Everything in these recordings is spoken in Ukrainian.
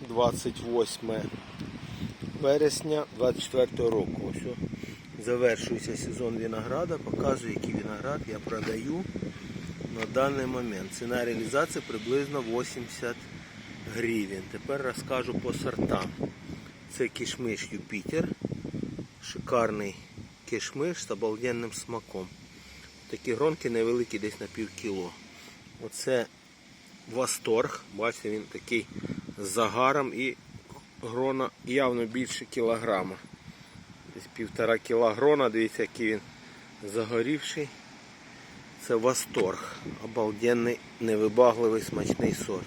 28 вересня 24 року. Ось завершується сезон винограда. Показую, який виноград я продаю на даний момент. Ціна реалізації приблизно 80 гривень. Тепер розкажу по сортам. Це кішмиш Юпітер. Шикарний кишмиш з обалденним смаком. Такі гронки невеликі, десь на пів кіло. Оце восторг. Бачите, він такий загаром і грона явно більше кілограма. Десь півтора кіла дивіться, який він загорівший. Це восторг. Обалденний, невибагливий, смачний сорт.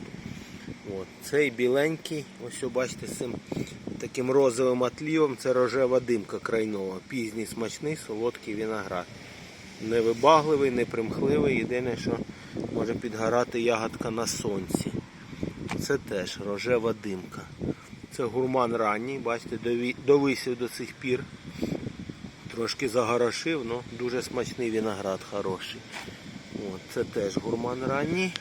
От. Цей біленький, ось бачите, з цим таким розовим отлівом, це рожева димка крайнова. Пізній смачний, солодкий виноград. Невибагливий, непримхливий. Єдине, що може підгорати ягодка на сонці. Це теж рожева димка. Це гурман ранній, бачите, довисів до цих пір. Трошки загорошив, але дуже смачний виноград хороший. От, це теж гурман ранній.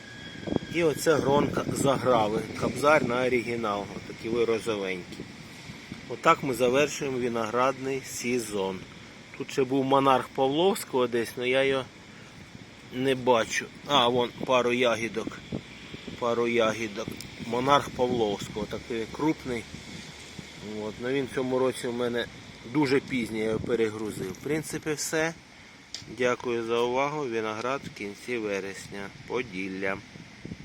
І оця гронка заграви. Кабзар на оригінал. Отакі ви розовенькі. Отак ми завершуємо виноградний сезон. Тут ще був монарх Павловського десь, але я його не бачу. А, вон пару ягідок. Пару ягідок. Монарх Павловського, такий крупний. От. Ну, він в цьому році у мене дуже пізній, я його перегрузив. В принципі, все. Дякую за увагу. Виноград в кінці вересня. Поділля.